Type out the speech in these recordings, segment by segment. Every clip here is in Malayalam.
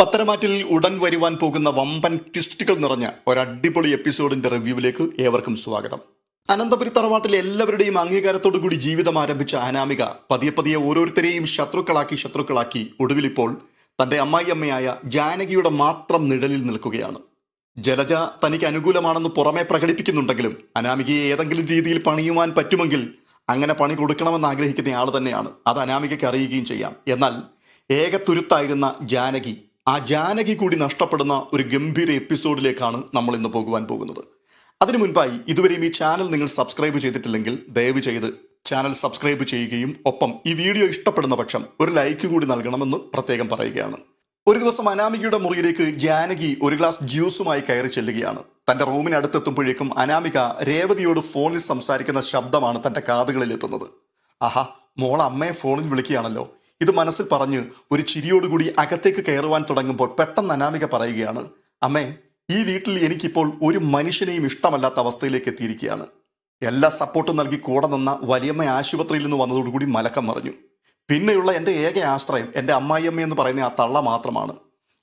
പത്തനമാറ്റിൽ ഉടൻ വരുവാൻ പോകുന്ന വമ്പൻ ട്വിസ്റ്റുകൾ നിറഞ്ഞ ഒരടിപൊളി എപ്പിസോഡിന്റെ റിവ്യൂവിലേക്ക് ഏവർക്കും സ്വാഗതം. അനന്തപുരി തറവാട്ടിലെ എല്ലാവരുടെയും അംഗീകാരത്തോടു കൂടി ജീവിതം ആരംഭിച്ച അനാമിക പതിയെ പതിയെ ഓരോരുത്തരെയും ശത്രുക്കളാക്കി ശത്രുക്കളാക്കി ഒടുവിലിപ്പോൾ തന്റെ അമ്മായിയമ്മയായ ജാനകിയുടെ മാത്രം നിഴലിൽ നിൽക്കുകയാണ്. ജലജ തനിക്ക് അനുകൂലമാണെന്ന് പുറമെ പ്രകടിപ്പിക്കുന്നുണ്ടെങ്കിലും അനാമികയെ ഏതെങ്കിലും രീതിയിൽ പണിയുവാൻ പറ്റുമെങ്കിൽ അങ്ങനെ പണി കൊടുക്കണമെന്ന് ആഗ്രഹിക്കുന്ന ആൾ തന്നെയാണ്. അത് അനാമികയ്ക്ക് അറിയുകയും ചെയ്യാം. എന്നാൽ ഏക തുരുത്തായിരുന്ന ജാനകി ആ ജാനകി കൂടി നഷ്ടപ്പെടുന്ന ഒരു ഗംഭീര എപ്പിസോഡിലേക്കാണ് നമ്മൾ ഇന്ന് പോകുവാൻ പോകുന്നത്. അതിനു മുൻപായി ഇതുവരെയും ഈ ചാനൽ നിങ്ങൾ സബ്സ്ക്രൈബ് ചെയ്തിട്ടില്ലെങ്കിൽ ദയവ് ചെയ്ത് ചാനൽ സബ്സ്ക്രൈബ് ചെയ്യുകയും ഒപ്പം ഈ വീഡിയോ ഇഷ്ടപ്പെടുന്ന പക്ഷം ഒരു ലൈക്ക് കൂടി നൽകണമെന്ന് പ്രത്യേകം പറയുകയാണ്. ഒരു ദിവസം അനാമികയുടെ മുറിയിലേക്ക് ജാനകി ഒരു ഗ്ലാസ് ജ്യൂസുമായി കയറി ചെല്ലുകയാണ്. തന്റെ റൂമിനടുത്തെത്തുമ്പോഴേക്കും അനാമിക രേവതിയോട് ഫോണിൽ സംസാരിക്കുന്ന ശബ്ദമാണ് തന്റെ കാതുകളിൽ എത്തുന്നത്. ആഹാ മോൾ അമ്മയെ ഫോണിൽ വിളിക്കുകയാണല്ലോ. ഇത് മനസ്സിൽ പറഞ്ഞ് ഒരു ചിരിയോടുകൂടി അകത്തേക്ക് കയറുവാൻ തുടങ്ങുമ്പോൾ പെട്ടെന്ന് അനാമിക പറയുകയാണ് അമ്മേ ഈ വീട്ടിൽ എനിക്കിപ്പോൾ ഒരു മനുഷ്യനെയും ഇഷ്ടമല്ലാത്ത അവസ്ഥയിലേക്ക് എത്തിയിരിക്കുകയാണ്. എല്ലാ സപ്പോർട്ടും നൽകി കൂടെ നിന്ന വലിയമ്മ ആശുപത്രിയിൽ നിന്ന് വന്നതോടുകൂടി മലക്കം മറിഞ്ഞു. പിന്നെയുള്ള എന്റെ ഏക ആശ്രയം എന്റെ അമ്മായിയമ്മ എന്ന് പറയുന്ന ആ തള്ള മാത്രമാണ്.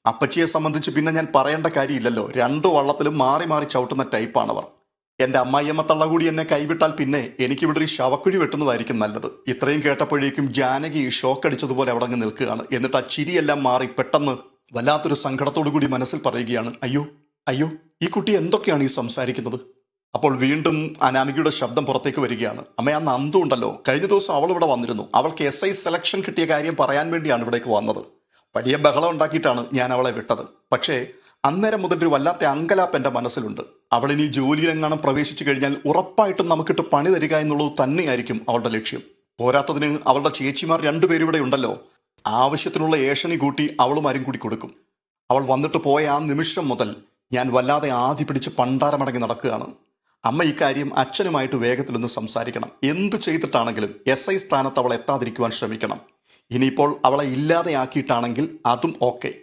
അപ്പച്ചിയെ സംബന്ധിച്ച് പിന്നെ ഞാൻ പറയേണ്ട കാര്യമില്ലല്ലോ. രണ്ടു വള്ളത്തിലും മാറി മാറി ചവിട്ടുന്ന ടൈപ്പാണവർ. എന്റെ അമ്മായിയമ്മ തള്ള കൂടി എന്നെ കൈവിട്ടാൽ പിന്നെ എനിക്കിവിടെ ഒരു ശവക്കുഴി വെട്ടുന്നതായിരിക്കും നല്ലത്. ഇത്രയും കേട്ടപ്പോഴേക്കും ജാനകി ഷോക്ക് അടിച്ചതുപോലെ അവിടെ അങ്ങ് നിൽക്കുകയാണ്. എന്നിട്ട് ആ ചിരിയെല്ലാം മാറി പെട്ടെന്ന് വല്ലാത്തൊരു സങ്കടത്തോടു കൂടി മനസ്സിൽ പറയുകയാണ് അയ്യോ അയ്യോ ഈ കുട്ടി എന്തൊക്കെയാണ് ഈ സംസാരിക്കുന്നത്? അപ്പോൾ വീണ്ടും അനാമികയുടെ ശബ്ദം പുറത്തേക്ക് വരികയാണ് അമ്മ ആ നന്ദു ഉണ്ടല്ലോ. കഴിഞ്ഞ ദിവസം അവൾ ഇവിടെ വന്നിരുന്നു. അവൾക്ക് എസ് ഐ സെലക്ഷൻ കിട്ടിയ കാര്യം പറയാൻ വേണ്ടിയാണ് ഇവിടേക്ക് വന്നത്. വലിയ ബഹളം ഉണ്ടാക്കിയിട്ടാണ് ഞാൻ അവളെ വിട്ടത്. പക്ഷേ അന്നേരം മുതൽ ഒരു വല്ലാത്ത അങ്കലാപ്പ് എന്റെ മനസ്സിലുണ്ട്. അവൾ ഇനി ജോലിയിലെങ്ങാനും പ്രവേശിച്ചു കഴിഞ്ഞാൽ ഉറപ്പായിട്ടും നമുക്കിട്ട് പണി തരിക എന്നുള്ളത് തന്നെയായിരിക്കും അവളുടെ ലക്ഷ്യം. പോരാത്തതിന് അവളുടെ ചേച്ചിമാർ രണ്ടുപേരും ഇവിടെ ഉണ്ടല്ലോ. ആവശ്യത്തിനുള്ള ഏഷണി കൂട്ടി അവളുമാരും കൂടി കൊടുക്കും. അവൾ വന്നിട്ട് പോയ ആ നിമിഷം മുതൽ ഞാൻ വല്ലാതെ ആദ്യ പിടിച്ച് പണ്ടാരമടങ്ങി നടക്കുകയാണ്. അമ്മ ഇക്കാര്യം അച്ഛനുമായിട്ട് വേഗത്തിലൊന്ന് സംസാരിക്കണം. എന്ത് ചെയ്തിട്ടാണെങ്കിലും എസ് ഐ സ്ഥാനത്ത് അവൾ എത്താതിരിക്കുവാൻ ശ്രമിക്കണം. ഇനിയിപ്പോൾ അവളെ ഇല്ലാതെയാക്കിയിട്ടാണെങ്കിൽ അതും ഓക്കെ.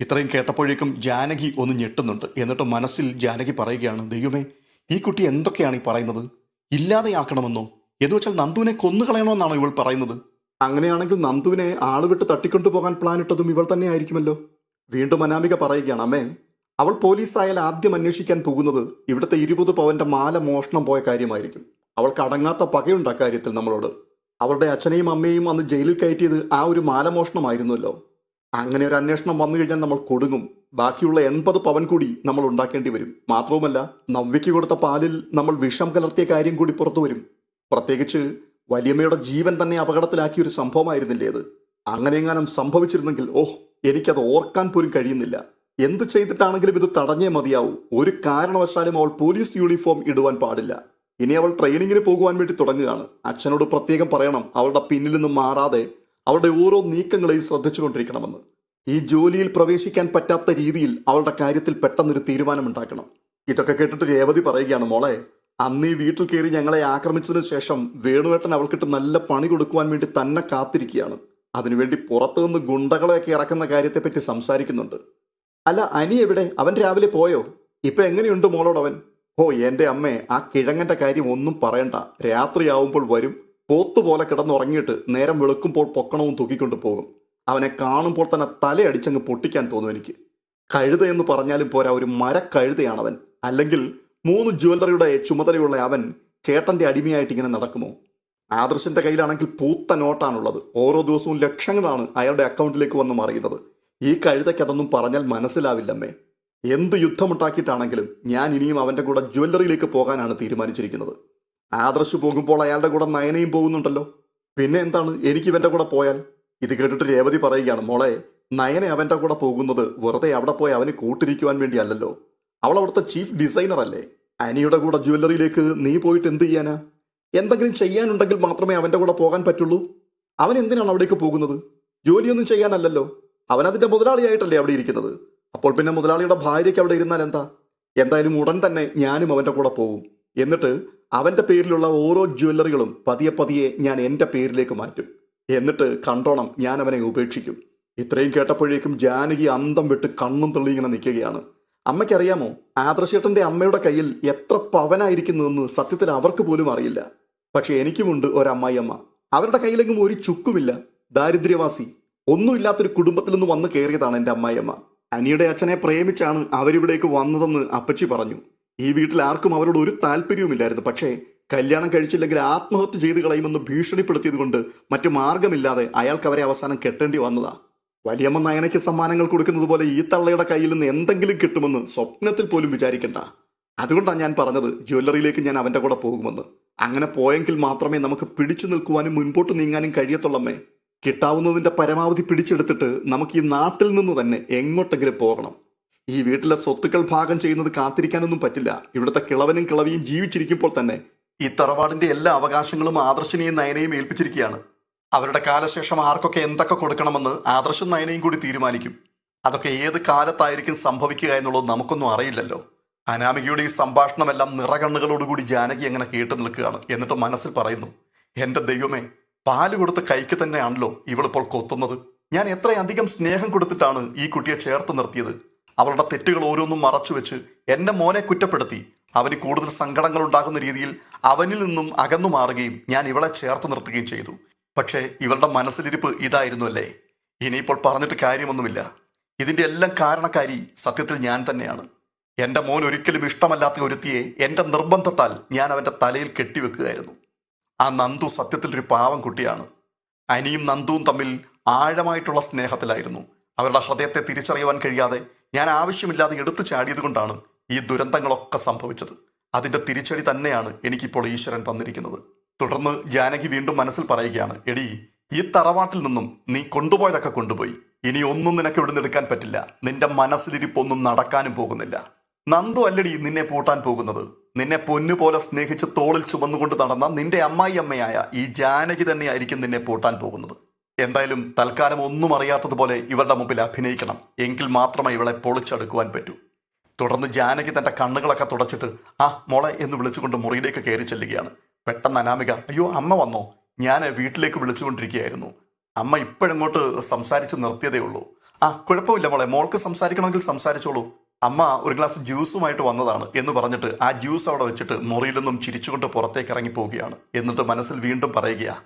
ഇത്രയും കേട്ടപ്പോഴേക്കും ജാനകി ഒന്ന് ഞെട്ടുന്നുണ്ട്. എന്നിട്ട് മനസ്സിൽ ജാനകി പറയുകയാണ് ദൈവമേ ഈ കുട്ടി എന്തൊക്കെയാണ് ഈ പറയുന്നത്? ഇല്ലാതെയാക്കണമെന്നോ? എന്ന് വെച്ചാൽ നന്ദുവിനെ കൊന്നുകളയണമെന്നാണോ ഇവൾ പറയുന്നത്? അങ്ങനെയാണെങ്കിൽ നന്ദുവിനെ ആളുവിട്ട് തട്ടിക്കൊണ്ടുപോകാൻ പ്ലാൻ ഇട്ടതും ഇവൾ തന്നെ ആയിരിക്കുമല്ലോ. വീണ്ടും അനാമിക പറയുകയാണ് അമ്മേ അവൾ പോലീസായാൽ ആദ്യം അന്വേഷിക്കാൻ പോകുന്നത് ഇവിടുത്തെ ഇരുപത് പവന്റെ മാല മോഷണം പോയ കാര്യമായിരിക്കും. അവൾക്ക് അടങ്ങാത്ത പകയുണ്ട് അക്കാര്യത്തിൽ നമ്മളോട്. അവളുടെ അച്ഛനെയും അമ്മയും അന്ന് ജയിലിൽ കയറ്റിയത് ആ ഒരു മാല മോഷണമായിരുന്നല്ലോ. അങ്ങനെ ഒരു അന്വേഷണം വന്നു കഴിഞ്ഞാൽ നമ്മൾ കൊടുങ്ങും. ബാക്കിയുള്ള എൺപത് പവൻ കൂടി നമ്മൾ ഉണ്ടാക്കേണ്ടി വരും. മാത്രവുമല്ല നവ്യയ്ക്ക് കൊടുത്ത പാലിൽ നമ്മൾ വിഷം കലർത്തിയ കാര്യം കൂടി പുറത്തു വരും. പ്രത്യേകിച്ച് വലിയമ്മയുടെ ജീവൻ തന്നെ അപകടത്തിലാക്കിയ ഒരു സംഭവമായിരുന്നില്ലേ അത്? അങ്ങനെയെങ്ങാനും സംഭവിച്ചിരുന്നെങ്കിൽ ഓഹ് എനിക്കത് ഓർക്കാൻ പോലും കഴിയുന്നില്ല. എന്ത് ചെയ്തിട്ടാണെങ്കിലും ഇത് തടഞ്ഞേ മതിയാവൂ. ഒരു കാരണവശാലും അവൾ പോലീസ് യൂണിഫോം ഇടുവാൻ പാടില്ല. ഇനി അവൾ ട്രെയിനിങ്ങിന് പോകുവാൻ വേണ്ടി തുടങ്ങുകയാണ്. അച്ഛനോട് പ്രത്യേകം പറയണം. അവളുടെ പിന്നിൽ നിന്നും മാറാതെ അവളുടെ ഓരോ നീക്കങ്ങളെയും ശ്രദ്ധിച്ചുകൊണ്ടിരിക്കണമെന്ന്. ഈ ജോലിയിൽ പ്രവേശിക്കാൻ പറ്റാത്ത രീതിയിൽ അവളുടെ കാര്യത്തിൽ പെട്ടെന്നൊരു തീരുമാനമുണ്ടാക്കണം. ഇതൊക്കെ കേട്ടിട്ട് രേവതി പറയുകയാണ് മോളെ അന്ന് ഈ വീട്ടിൽ കയറി ഞങ്ങളെ ആക്രമിച്ചതിനു ശേഷം വേണുവേട്ടൻ അവൾക്കിട്ട് നല്ല പണി കൊടുക്കുവാൻ വേണ്ടി തന്നെ കാത്തിരിക്കുകയാണ്. അതിനുവേണ്ടി പുറത്തുനിന്ന് ഗുണ്ടകളെയൊക്കെ ഇറക്കുന്ന കാര്യത്തെപ്പറ്റി സംസാരിക്കുന്നുണ്ട്. അല്ല അനി എവിടെ? അവൻ രാവിലെ പോയോ? ഇപ്പൊ എങ്ങനെയുണ്ട് മോളോടവൻ? ഓ എന്റെ അമ്മേ ആ കിഴങ്ങന്റെ കാര്യം ഒന്നും പറയണ്ട. രാത്രിയാവുമ്പോൾ വരും. പോത്തുപോലെ കിടന്നുറങ്ങിയിട്ട് നേരം വെളുക്കുമ്പോൾ പൊക്കണവും തൂക്കിക്കൊണ്ട് പോകും. അവനെ കാണുമ്പോൾ തന്നെ തലയടിച്ചങ്ങ് പൊട്ടിക്കാൻ തോന്നും എനിക്ക്. കഴുത എന്ന് പറഞ്ഞാലും പോരാ ഒരു മരക്കഴുതയാണ് അവൻ അല്ലെങ്കിൽ മൂന്ന് ജ്വല്ലറിയുടെ ചുമതലയുള്ള അവൻ ചേട്ടന്റെ അടിമയായിട്ട് ഇങ്ങനെ നടക്കുമോ? ആദർശന്റെ കയ്യിലാണെങ്കിൽ പൂത്ത നോട്ടാണുള്ളത്. ഓരോ ദിവസവും ലക്ഷങ്ങളാണ് അയാളുടെ അക്കൗണ്ടിലേക്ക് വന്ന് മറിയുന്നത്. ഈ കഴുതയ്ക്ക് അതൊന്നും പറഞ്ഞാൽ മനസ്സിലാവില്ലമ്മേ. എന്ത് യുദ്ധമുണ്ടാക്കിയിട്ടാണെങ്കിലും ഞാൻ ഇനിയും അവന്റെ കൂടെ ജ്വല്ലറിയിലേക്ക് പോകാനാണ് തീരുമാനിച്ചിരിക്കുന്നത്. ആദർശ് പോകുമ്പോൾ അയാളുടെ കൂടെ നയനയും പോകുന്നുണ്ടല്ലോ. പിന്നെ എന്താണ്? എനിക്ക് ഇവന്റെ കൂടെ പോയാൽ? ഇത് കേട്ടിട്ട് രേവതി പറയുകയാണ് മോളെ നയനെ അവന്റെ കൂടെ പോകുന്നത് വെറുതെ അവിടെ പോയി അവന് കൂട്ടിരിക്കുവാൻ വേണ്ടിയല്ലല്ലോ. അവൾ അവിടുത്തെ ചീഫ് ഡിസൈനർ അല്ലേ? അനിയുടെ കൂടെ ജ്വല്ലറിയിലേക്ക് നീ പോയിട്ട് എന്ത് ചെയ്യാനാ? എന്തെങ്കിലും ചെയ്യാനുണ്ടെങ്കിൽ മാത്രമേ അവന്റെ കൂടെ പോകാൻ പറ്റുള്ളൂ. അവൻ എന്തിനാണ് അവിടേക്ക് പോകുന്നത്? ജോലിയൊന്നും ചെയ്യാനല്ലല്ലോ. അവൻ അതിന്റെ മുതലാളിയായിട്ടല്ലേ അവിടെ ഇരിക്കുന്നത്. അപ്പോൾ പിന്നെ മുതലാളിയുടെ ഭാര്യയ്ക്ക് അവിടെ ഇരുന്നാൽ എന്താ? എന്തായാലും ഉടൻ തന്നെ ഞാനും അവന്റെ കൂടെ പോകും എന്നിട്ട് അവന്റെ പേരിലുള്ള ഓരോ ജ്വല്ലറികളും പതിയെ പതിയെ ഞാൻ എന്റെ പേരിലേക്ക് മാറ്റും. എന്നിട്ട് കണ്ടോണം ഞാൻ അവനെ ഉപേക്ഷിക്കും. ഇത്രയും കേട്ടപ്പോഴേക്കും ജാനകി അന്തം വിട്ട് കണ്ണും തള്ളി ഇങ്ങനെ നിൽക്കുകയാണ്. അമ്മയ്ക്കറിയാമോ ആദർശേട്ടന്റെ അമ്മയുടെ കയ്യിൽ എത്ര പവനായിരിക്കുന്നതെന്ന് സത്യത്തിൽ അവർക്ക് പോലും അറിയില്ല. പക്ഷെ എനിക്കുമുണ്ട് ഒരമ്മായിയമ്മ. അവരുടെ കയ്യിലെങ്ങും ഒരു ചുക്കുമില്ല. ദാരിദ്ര്യവാസി. ഒന്നുമില്ലാത്തൊരു കുടുംബത്തിൽ നിന്ന് വന്ന് കയറിയതാണ് എന്റെ അമ്മായിയമ്മ. അനിയുടെ അച്ഛനെ പ്രേമിച്ചാണ് അവരിവിടേക്ക് വന്നതെന്ന് അപ്പച്ചി പറഞ്ഞു. ഈ വീട്ടിൽ ആർക്കും അവരോട് ഒരു താല്പര്യവുമില്ലായിരുന്നു. പക്ഷേ കല്യാണം കഴിച്ചില്ലെങ്കിൽ ആത്മഹത്യ ചെയ്ത് കളയുമെന്ന് ഭീഷണിപ്പെടുത്തിയത് കൊണ്ട് മറ്റു മാർഗമില്ലാതെ അയാൾക്ക് അവരെ അവസാനം കെട്ടേണ്ടി വന്നതാ. വലിയമ്മ നയനയ്ക്ക് സമ്മാനങ്ങൾ കൊടുക്കുന്നത് പോലെ ഈ തള്ളയുടെ കയ്യിൽ നിന്ന് എന്തെങ്കിലും കിട്ടുമെന്ന് സ്വപ്നത്തിൽ പോലും വിചാരിക്കണ്ട. അതുകൊണ്ടാണ് ഞാൻ പറഞ്ഞത് ജ്വല്ലറിയിലേക്ക് ഞാൻ അവന്റെ കൂടെ പോകുമെന്ന്. അങ്ങനെ പോയെങ്കിൽ മാത്രമേ നമുക്ക് പിടിച്ചു നിൽക്കുവാനും മുൻപോട്ട് നീങ്ങാനും കഴിയത്തുള്ളമ്മേ. കിട്ടാവുന്നതിന്റെ പരമാവധി പിടിച്ചെടുത്തിട്ട് നമുക്ക് ഈ നാട്ടിൽ നിന്ന് തന്നെ എങ്ങോട്ടെങ്കിലും പോകണം. ഈ വീട്ടിലെ സ്വത്തുക്കൾ ഭാഗം ചെയ്യുന്നത് കാത്തിരിക്കാനൊന്നും പറ്റില്ല. ഇവിടുത്തെ കിളവനും കിളവിയും ജീവിച്ചിരിക്കുമ്പോൾ തന്നെ ഈ തറവാടിന്റെ എല്ലാ അവകാശങ്ങളും ആദർശിനെയും നയനയും ഏൽപ്പിച്ചിരിക്കുകയാണ്. അവരുടെ കാലശേഷം ആർക്കൊക്കെ എന്തൊക്കെ കൊടുക്കണമെന്ന് ആദർശം നയനയും കൂടി തീരുമാനിക്കും. അതൊക്കെ ഏത് കാലത്തായിരിക്കും സംഭവിക്കുക എന്നുള്ളത് നമുക്കൊന്നും അറിയില്ലല്ലോ. അനാമികയുടെ ഈ സംഭാഷണമെല്ലാം നിറകണ്ണുകളോടുകൂടി ജാനകി അങ്ങനെ കേട്ടു നിൽക്കുകയാണ്. എന്നിട്ട് മനസ്സിൽ പറയുന്നു എന്റെ ദൈവമേ പാൽ കൊടുത്ത് കൈക്ക് തന്നെയാണല്ലോ ഇവളിപ്പോൾ കൊത്തുന്നത്. ഞാൻ എത്രയധികം സ്നേഹം കൊടുത്തിട്ടാണ് ഈ കുട്ടിയെ ചേർത്ത് നിർത്തിയത്. അവളുടെ തെറ്റുകൾ ഓരോന്നും മറച്ചു വെച്ച് എന്റെ മോനെ കുറ്റപ്പെടുത്തി. അവന് കൂടുതൽ സങ്കടങ്ങൾ ഉണ്ടാകുന്ന രീതിയിൽ അവനിൽ നിന്നും അകന്നു മാറുകയും ഞാൻ ഇവളെ ചേർത്ത് നിർത്തുകയും ചെയ്തു. പക്ഷേ ഇവളുടെ മനസ്സിലിരിപ്പ് ഇതായിരുന്നു അല്ലേ? ഇനിയിപ്പോൾ പറഞ്ഞിട്ട് കാര്യമൊന്നുമില്ല. ഇതിന്റെ എല്ലാം കാരണക്കാരി സത്യത്തിൽ ഞാൻ തന്നെയാണ്. എന്റെ മോൻ ഒരിക്കലും ഇഷ്ടമല്ലാത്ത ഒരുത്തിയെ എന്റെ നിർബന്ധത്താൽ ഞാൻ അവന്റെ തലയിൽ കെട്ടിവെക്കുകയായിരുന്നു. ആ നന്ദു സത്യത്തിൽ ഒരു പാവം കുട്ടിയാണ്. അനിയും നന്ദുവും തമ്മിൽ ആഴമായിട്ടുള്ള സ്നേഹത്തിലായിരുന്നു. അവരുടെ ഹൃദയത്തെ തിരിച്ചറിയുവാൻ കഴിയാതെ ഞാൻ ആവശ്യമില്ലാതെ എടുത്തു ചാടിയത് കൊണ്ടാണ് ഈ ദുരന്തങ്ങളൊക്കെ സംഭവിച്ചത്. അതിന്റെ തിരിച്ചടി തന്നെയാണ് എനിക്കിപ്പോൾ ഈശ്വരൻ തന്നിരിക്കുന്നത്. തുടർന്ന് ജാനകി വീണ്ടും മനസ്സിൽ പറയുകയാണ് എടി ഈ തറവാട്ടിൽ നിന്നും നീ കൊണ്ടുപോയതൊക്കെ കൊണ്ടുപോയി. ഇനി ഒന്നും നിനക്ക് ഇവിടുന്ന് എടുക്കാൻ പറ്റില്ല. നിന്റെ മനസ്സിലിരിപ്പൊന്നും നടക്കാനും പോകുന്നില്ല. നന്ദു അല്ലടി നിന്നെ പൂട്ടാൻ പോകുന്നത്. നിന്നെ പൊന്നുപോലെ സ്നേഹിച്ച് തോളിൽ ചുമന്നുകൊണ്ട് നടന്ന നിന്റെ അമ്മായി അമ്മയായ ഈ ജാനകി തന്നെയായിരിക്കും നിന്നെ പൂട്ടാൻ പോകുന്നത്. എന്തായാലും തൽക്കാലം ഒന്നും അറിയാത്തതുപോലെ ഇവരുടെ മുമ്പിൽ അഭിനയിക്കണം. എങ്കിൽ മാത്രമേ ഇവളെ പൊളിച്ചെടുക്കുവാൻ പറ്റൂ. തുടർന്ന് ജാനകി തന്റെ കണ്ണുകളൊക്കെ തുടച്ചിട്ട് ആ മോളെ എന്ന് വിളിച്ചുകൊണ്ട് മുറിയിലേക്ക് കയറി ചെല്ലുകയാണ്. പെട്ടെന്ന് അനാമിക അയ്യോ അമ്മ വന്നോ? ഞാൻ വീട്ടിലേക്ക് വിളിച്ചുകൊണ്ടിരിക്കുകയായിരുന്നു. അമ്മ ഇപ്പോഴങ്ങോട്ട് സംസാരിച്ച് നിർത്തിയതേ ഉള്ളൂ. ആ കുഴപ്പമില്ല മോളെ മോൾക്ക് സംസാരിക്കണമെങ്കിൽ സംസാരിച്ചോളൂ. അമ്മ ഒരു ഗ്ലാസ് ജ്യൂസുമായിട്ട് വന്നതാണ് എന്ന് പറഞ്ഞിട്ട് ആ ജ്യൂസ് അവിടെ വെച്ചിട്ട് മുറിയിൽ നിന്നും ചിരിച്ചുകൊണ്ട് പുറത്തേക്ക് ഇറങ്ങി പോവുകയാണ്. എന്നിട്ട് മനസ്സിൽ വീണ്ടും പറയുകയാ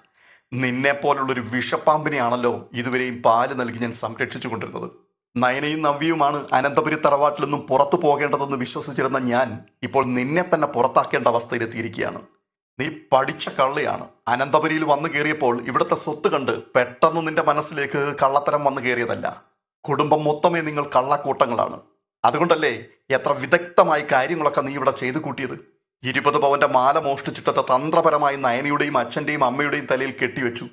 നിന്നെ പോലുള്ളൊരു വിഷപ്പാമ്പിനെയാണല്ലോ ഇതുവരെയും പാൽ നൽകി ഞാൻ സംരക്ഷിച്ചു കൊണ്ടിരുന്നത്. നയനയും നവ്യയുമാണ് അനന്തപുരി തറവാട്ടിൽ നിന്നും പുറത്തു പോകേണ്ടതെന്ന് വിശ്വസിച്ചിരുന്ന ഞാൻ ഇപ്പോൾ നിന്നെ തന്നെ പുറത്താക്കേണ്ട അവസ്ഥയിലെത്തിയിരിക്കുകയാണ്. നീ പഠിച്ച കള്ളിയാണ്. അനന്തപുരിയിൽ വന്നു കയറിയപ്പോൾ ഇവിടുത്തെ സ്വത്ത് കണ്ട് പെട്ടെന്ന് നിന്റെ മനസ്സിലേക്ക് കള്ളത്തരം വന്നു കയറിയതല്ല. കുടുംബം മൊത്തമേ നിങ്ങൾ കള്ളക്കൂട്ടങ്ങളാണ്. അതുകൊണ്ടല്ലേ എത്ര വിദഗ്ധമായി കാര്യങ്ങളൊക്കെ നീ ഇവിടെ ചെയ്തു കൂട്ടിയത്? ഇരുപത് പവന്റെ മാല മോഷ്ടിച്ചിട്ടത് തന്ത്രപരമായി നയനയുടെയും അച്ഛന്റെയും അമ്മയുടെയും തലയിൽ കെട്ടിവെച്ചു.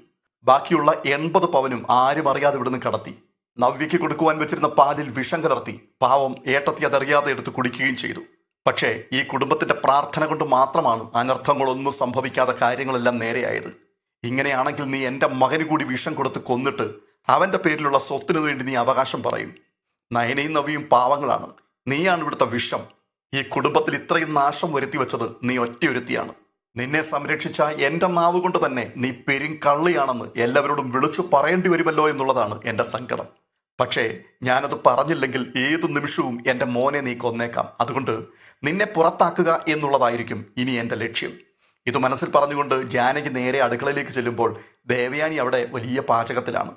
ബാക്കിയുള്ള എൺപത് പവനും ആരും അറിയാതെ ഇവിടുന്ന് കടത്തി. നവ്യയ്ക്ക് കൊടുക്കുവാൻ വെച്ചിരുന്ന പാലിൽ വിഷം കലർത്തി പാവം ഏട്ടത്തി അതറിയാതെ എടുത്ത് കുടിക്കുകയും ചെയ്തു. പക്ഷേ ഈ കുടുംബത്തിന്റെ പ്രാർത്ഥന കൊണ്ട് മാത്രമാണ് അനർത്ഥങ്ങളൊന്നും സംഭവിക്കാതെ കാര്യങ്ങളെല്ലാം നേരെയായത്. ഇങ്ങനെയാണെങ്കിൽ നീ എന്റെ മകന് കൂടി വിഷം കൊടുത്ത് കൊന്നിട്ട് അവന്റെ പേരിലുള്ള സ്വത്തിനു വേണ്ടി നീ അവകാശം പറയും. നയനയും നവിയും പാവങ്ങളാണ്. നീയാണ് ഇവിടുത്തെ വിഷം. ഈ കുടുംബത്തിൽ ഇത്രയും നാശം വരുത്തി വെച്ചത് നീ ഒറ്റയൊരുത്തിയാണ്. നിന്നെ സംരക്ഷിച്ച എന്റെ നാവ് കൊണ്ട് തന്നെ നീ പെരും കള്ളിയാണെന്ന് എല്ലാവരോടും വിളിച്ചു പറയേണ്ടി വരുമല്ലോ എന്നുള്ളതാണ് എന്റെ സങ്കടം. പക്ഷേ ഞാനത് പറഞ്ഞില്ലെങ്കിൽ ഏത് നിമിഷവും എന്റെ മോനെ നീ കൊന്നേക്കാം. അതുകൊണ്ട് നിന്നെ പുറത്താക്കുക എന്നുള്ളതായിരിക്കും ഇനി എന്റെ ലക്ഷ്യം. ഇത് മനസ്സിൽ പറഞ്ഞുകൊണ്ട് ജാനകി നേരെ അടുക്കളയിലേക്ക് ചെല്ലുമ്പോൾ ദേവയാനി അവിടെ വലിയ പാചകത്തിലാണ്.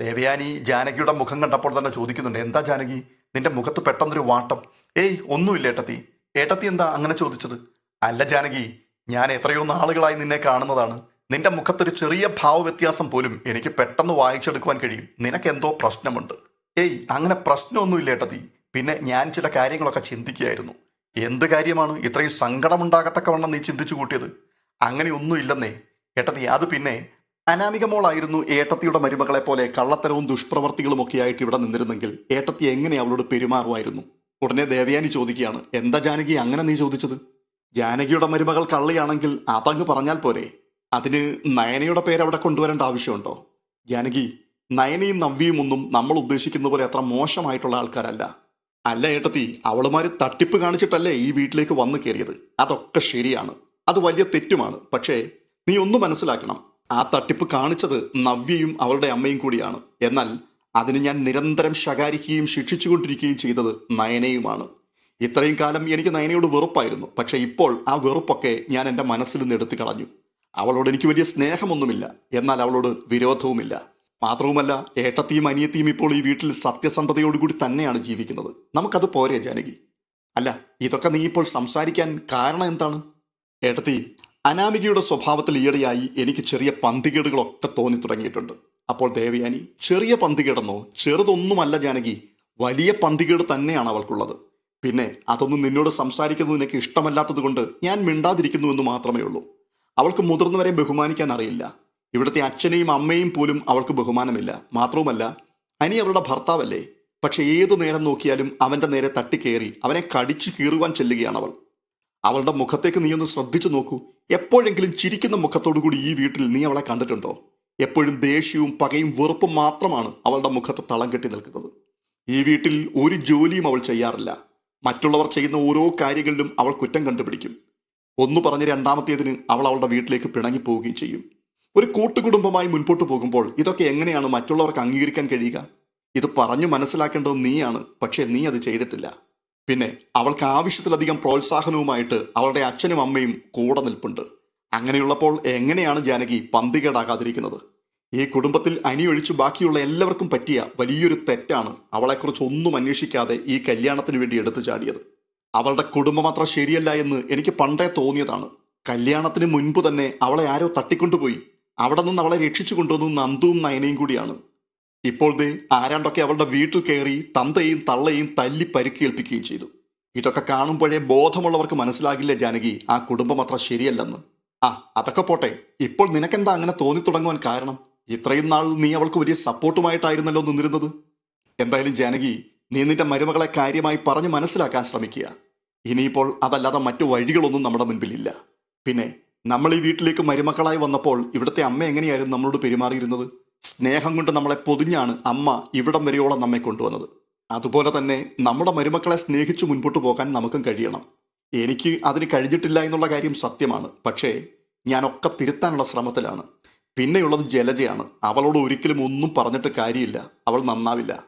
ദേവയാനി ജാനകിയുടെ മുഖം കണ്ടപ്പോൾ തന്നെ ചോദിക്കുന്നുണ്ട് എന്താ ജാനകി? നിന്റെ മുഖത്ത് പെട്ടെന്നൊരു വാട്ടം. ഏയ് ഒന്നുമില്ല ഏട്ടത്തി. ഏട്ടത്തി എന്താ അങ്ങനെ ചോദിച്ചത്? അല്ല ജാനകി ഞാൻ എത്രയോ നാളുകളായി നിന്നെ കാണുന്നതാണ്. നിന്റെ മുഖത്തൊരു ചെറിയ ഭാവവ്യത്യാസം പോലും എനിക്ക് പെട്ടെന്ന് വായിച്ചെടുക്കുവാൻ കഴിയും. നിനക്കെന്തോ പ്രശ്നമുണ്ട്. ഏയ് അങ്ങനെ പ്രശ്നമൊന്നുമില്ല ഏട്ടത്തി. പിന്നെ ഞാൻ ചില കാര്യങ്ങളൊക്കെ ചിന്തിക്കുകയായിരുന്നു. എന്ത് കാര്യമാണ് ഇത്രയും സങ്കടമുണ്ടാകത്തക്കവണ്ണം നീ ചിന്തിച്ചു കൂട്ടിയത്? അങ്ങനെയൊന്നും ഇല്ലെന്നേ ഏട്ടത്തി അത് പിന്നെ അനാമിക മോളായിരുന്നു ഏട്ടത്തിയുടെ മരുമകളെ പോലെ കള്ളത്തരവും ദുഷ്പ്രവർത്തികളും ഒക്കെ ആയിട്ട് ഇവിടെ നിന്നിരുന്നെങ്കിൽ ഏട്ടത്തി എങ്ങനെ അവളോട് പെരുമാറുമായിരുന്നു? ഉടനെ ദേവയാനി ചോദിക്കുകയാണ് എന്താ ജാനകി അങ്ങനെ നീ ചോദിച്ചത്? ജാനകിയുടെ മരുമകൾ കള്ളിയാണെങ്കിൽ അതങ്ങ് പറഞ്ഞാൽ പോരെ. അതിന് നയനയുടെ പേര് അവിടെ കൊണ്ടുവരേണ്ട ആവശ്യമുണ്ടോ? ജാനകി നയനയും നവ്യയും ഒന്നും നമ്മൾ ഉദ്ദേശിക്കുന്ന പോലെ അത്ര മോശമായിട്ടുള്ള ആൾക്കാരല്ല. അല്ല ഏട്ടത്തി അവളുമാര് തട്ടിപ്പ് കാണിച്ചിട്ടല്ലേ ഈ വീട്ടിലേക്ക് വന്നു കയറിയത്? അതൊക്കെ ശരിയാണ്. അത് വലിയ തെറ്റുമാണ്. പക്ഷേ നീ ഒന്ന് മനസ്സിലാക്കണം. ആ തട്ടിപ്പ് കാണിച്ചത് നവ്യയും അവളുടെ അമ്മയും കൂടിയാണ്. എന്നാൽ അതിന് ഞാൻ നിരന്തരം ശകാരിക്കുകയും ശിക്ഷിച്ചുകൊണ്ടിരിക്കുകയും ചെയ്തത് നയനയുമാണ്. ഇത്രയും കാലം എനിക്ക് നയനയോട് വെറുപ്പായിരുന്നു. പക്ഷേ ഇപ്പോൾ ആ വെറുപ്പൊക്കെ ഞാൻ എന്റെ മനസ്സിൽ നിന്ന് എടുത്തു കളഞ്ഞു. അവളോട് എനിക്ക് വലിയ സ്നേഹമൊന്നുമില്ല. എന്നാൽ അവളോട് വിരോധവുമില്ല. മാത്രവുമല്ല ഏട്ടത്തിയും അനിയത്തിയും ഇപ്പോൾ ഈ വീട്ടിൽ സത്യസന്ധതയോടുകൂടി തന്നെയാണ് ജീവിക്കുന്നത്. നമുക്കത് പോരെ ജാനകി. അല്ല ഇതൊക്കെ നീ ഇപ്പോൾ സംസാരിക്കാൻ കാരണം എന്താണ്? ഏട്ടത്തി അനാമികയുടെ സ്വഭാവത്തിൽ ഈയിടെയായി എനിക്ക് ചെറിയ പന്തികേടുകളൊക്കെ തോന്നി തുടങ്ങിയിട്ടുണ്ട്. അപ്പോൾ ദേവയാനി ചെറിയ പന്തികേടെന്നോ ചെറുതൊന്നുമല്ല ജാനകി വലിയ പന്തികേട് തന്നെയാണ് അവൾക്കുള്ളത്. പിന്നെ അതൊന്നും നിന്നോട് സംസാരിക്കുന്നത് നിനക്ക് ഇഷ്ടമല്ലാത്തത് കൊണ്ട് ഞാൻ മിണ്ടാതിരിക്കുന്നുവെന്ന് മാത്രമേ ഉള്ളൂ. അവൾക്ക് മുതിർന്നവരെ ബഹുമാനിക്കാൻ അറിയില്ല. ഇവിടുത്തെ അച്ഛനെയും അമ്മയും പോലും അവൾക്ക് ബഹുമാനമില്ല. മാത്രവുമല്ല അനി അവളുടെ ഭർത്താവല്ലേ? പക്ഷെ ഏതു നേരം നോക്കിയാലും അവന്റെ നേരെ തട്ടിക്കേറി അവനെ കടിച്ചു കീറുവാൻ ചെല്ലുകയാണ് അവൾ. അവളുടെ മുഖത്തേക്ക് നീ ഒന്ന് ശ്രദ്ധിച്ചു നോക്കൂ. എപ്പോഴെങ്കിലും ചിരിക്കുന്ന മുഖത്തോടു കൂടി ഈ വീട്ടിൽ നീ അവളെ കണ്ടിട്ടുണ്ടോ? എപ്പോഴും ദേഷ്യവും പകയും വെറുപ്പും മാത്രമാണ് അവളുടെ മുഖത്ത് തളം കെട്ടി നിൽക്കുന്നത്. ഈ വീട്ടിൽ ഒരു ജോലിയും അവൾ ചെയ്യാറില്ല. മറ്റുള്ളവർ ചെയ്യുന്ന ഓരോ കാര്യങ്ങളിലും അവൾ കുറ്റം കണ്ടുപിടിക്കും. ഒന്ന് പറഞ്ഞ് രണ്ടാമത്തേതിന് അവൾ അവളുടെ വീട്ടിലേക്ക് പിണങ്ങി പോവുകയും ചെയ്യും. ഒരു കൂട്ടുകുടുംബമായി മുൻപോട്ട് പോകുമ്പോൾ ഇതൊക്കെ എങ്ങനെയാണ് മറ്റുള്ളവർക്ക് അംഗീകരിക്കാൻ കഴിയുക? ഇത് പറഞ്ഞു മനസ്സിലാക്കേണ്ടത് നീയാണ്. പക്ഷേ നീ അത് ചെയ്തിട്ടില്ല. പിന്നെ അവൾക്ക് ആവശ്യത്തിലധികം പ്രോത്സാഹനവുമായിട്ട് അവളുടെ അച്ഛനും അമ്മയും കൂടെ നിൽപ്പുണ്ട്. അങ്ങനെയുള്ളപ്പോൾ എങ്ങനെയാണ് ജാനകി പന്തികേടാകാതിരിക്കുന്നത്? ഈ കുടുംബത്തിൽ അനിയൊഴിച്ചു ബാക്കിയുള്ള എല്ലാവർക്കും പറ്റിയ വലിയൊരു തെറ്റാണ് അവളെക്കുറിച്ച് ഒന്നും അന്വേഷിക്കാതെ ഈ കല്യാണത്തിന് വേണ്ടി എടുത്തു ചാടിയത്. അവളുടെ കുടുംബം അത്ര ശരിയല്ല എന്ന് എനിക്ക് പണ്ടേ തോന്നിയതാണ്. കല്യാണത്തിന് മുൻപ് തന്നെ അവളെ ആരോ തട്ടിക്കൊണ്ടുപോയി. അവിടെ നിന്ന് അവളെ രക്ഷിച്ചു കൊണ്ടുവന്നു നന്ദുവും നയനയും കൂടിയാണ്. ഇപ്പോൾ ദേ ആരാണ്ടൊക്കെ അവളുടെ വീട്ടിൽ കയറി തന്തയും തള്ളയും തല്ലി പരിക്കേൽപ്പിക്കുകയും ചെയ്തു. ഇതൊക്കെ കാണുമ്പോഴേ ബോധമുള്ളവർക്ക് മനസ്സിലാകില്ല ജാനകി? ആ കുടുംബം അത്ര ശരിയല്ലെന്ന്. ആ അതൊക്കെ പോട്ടെ. ഇപ്പോൾ നിനക്കെന്താ അങ്ങനെ തോന്നി തുടങ്ങുവാൻ കാരണം? ഇത്രയും നാൾ നീ അവൾക്ക് വലിയ സപ്പോർട്ടുമായിട്ടായിരുന്നല്ലോ നിന്നിരുന്നത്. എന്തായാലും ജാനകി നീ നിന്റെ മരുമകളെ കാര്യമായി പറഞ്ഞു മനസ്സിലാക്കാൻ ശ്രമിക്കുക. ഇനിയിപ്പോൾ അതല്ലാതെ മറ്റു വഴികളൊന്നും നമ്മുടെ മുൻപിലില്ല. പിന്നെ നമ്മൾ ഈ വീട്ടിലേക്ക് മരുമക്കളായി വന്നപ്പോൾ ഇവിടുത്തെ അമ്മ എങ്ങനെയായിരുന്നു നമ്മളോട് പെരുമാറിയിരുന്നത്? സ്നേഹം കൊണ്ട് നമ്മളെ പൊതിഞ്ഞാണ് അമ്മ ഇവിടം വരെയോളം നമ്മെ കൊണ്ടുവന്നത്. അതുപോലെ തന്നെ നമ്മുടെ മരുമക്കളെ സ്നേഹിച്ചു മുൻപോട്ട് പോകാൻ നമുക്കും കഴിയണം. എനിക്ക് അതിന് കഴിഞ്ഞിട്ടില്ല എന്നുള്ള കാര്യം സത്യമാണ്. പക്ഷേ ഞാനൊക്കെ തിരുത്താനുള്ള ശ്രമത്തിലാണ്. പിന്നെയുള്ളത് ജലജയാണ്. അവളോട് ഒരിക്കലും ഒന്നും പറഞ്ഞിട്ട് കാര്യമില്ല. അവൾ നന്നാവില്ല.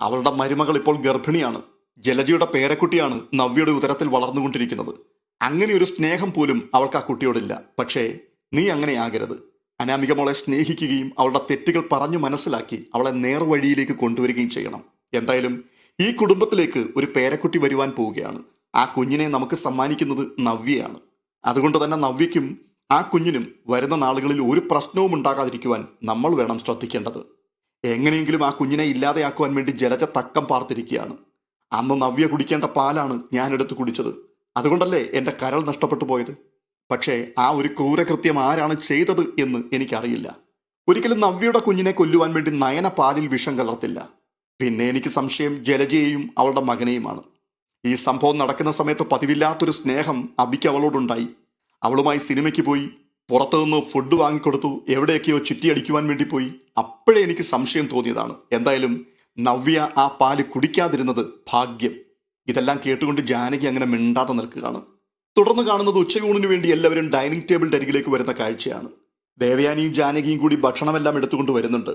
അവളുടെ മരുമകൾ ഇപ്പോൾ ഗർഭിണിയാണ്. ജലജയുടെ പേരക്കുട്ടിയാണ് നവ്യയുടെ ഉദരത്തിൽ വളർന്നുകൊണ്ടിരിക്കുന്നത്. അങ്ങനെ ഒരു സ്നേഹം പോലും അവൾക്ക് ആ കുട്ടിയോടില്ല. പക്ഷേ നീ അങ്ങനെയാകരുത് അനാമിക മോളെ സ്നേഹിക്കുകയും അവളുടെ തെറ്റുകൾ പറഞ്ഞു മനസ്സിലാക്കി അവളെ നേർവഴിയിലേക്ക് കൊണ്ടുവരികയും ചെയ്യണം. എന്തായാലും ഈ കുടുംബത്തിലേക്ക് ഒരു പേരക്കുട്ടി വരുവാൻ പോവുകയാണ്. ആ കുഞ്ഞിനെ നമുക്ക് സമ്മാനിക്കുന്നത് നവ്യയാണ്. അതുകൊണ്ട് തന്നെ നവ്യയ്ക്കും ആ കുഞ്ഞിനും വരുന്ന നാളുകളിൽ ഒരു പ്രശ്നവും ഉണ്ടാകാതിരിക്കുവാൻ നമ്മൾ വേണം ശ്രദ്ധിക്കേണ്ടത്. എങ്ങനെയെങ്കിലും ആ കുഞ്ഞിനെ ഇല്ലാതെയാക്കുവാൻ വേണ്ടി ജലജ തക്കം പാർത്തിരിക്കുകയാണ്. അന്ന് നവ്യ കുടിക്കേണ്ട പാലാണ് ഞാനെടുത്ത് കുടിച്ചത്. അതുകൊണ്ടല്ലേ എന്റെ കരൾ നഷ്ടപ്പെട്ടു പോയത്? പക്ഷേ ആ ഒരു ക്രൂരകൃത്യം ആരാണ് ചെയ്തത് എന്ന് എനിക്കറിയില്ല. ഒരിക്കലും നവ്യയുടെ കുഞ്ഞിനെ കൊല്ലുവാൻ വേണ്ടി നയന പാലിൽ വിഷം കലർത്തില്ല. പിന്നെ എനിക്ക് സംശയം ജലജയെയും അവളുടെ മകനെയുമാണ്. ഈ സംഭവം നടക്കുന്ന സമയത്ത് പതിവില്ലാത്തൊരു സ്നേഹം അബിക്ക് അവളോടുണ്ടായി. അവളുമായി സിനിമയ്ക്ക് പോയി പുറത്തുനിന്ന് ഫുഡ് വാങ്ങിക്കൊടുത്തു എവിടെയൊക്കെയോ ചുറ്റിയടിക്കുവാൻ വേണ്ടി പോയി. അപ്പോഴേ എനിക്ക് സംശയം തോന്നിയതാണ്. എന്തായാലും നവ്യ ആ പാൽ കുടിക്കാതിരുന്നത് ഭാഗ്യം. ഇതെല്ലാം കേട്ടുകൊണ്ട് ജാനകി അങ്ങനെ മിണ്ടാതെ നിൽക്കുകയാണ്. തുടർന്ന് കാണുന്നത് ഉച്ചയൂണിന് വേണ്ടി എല്ലാവരും ഡൈനിങ് ടേബിൾ അരികിലേക്ക് വരുന്ന കാഴ്ചയാണ്. ദേവയാനിയും ജാനകിയും കൂടി ഭക്ഷണമെല്ലാം എടുത്തുകൊണ്ട് വരുന്നുണ്ട്.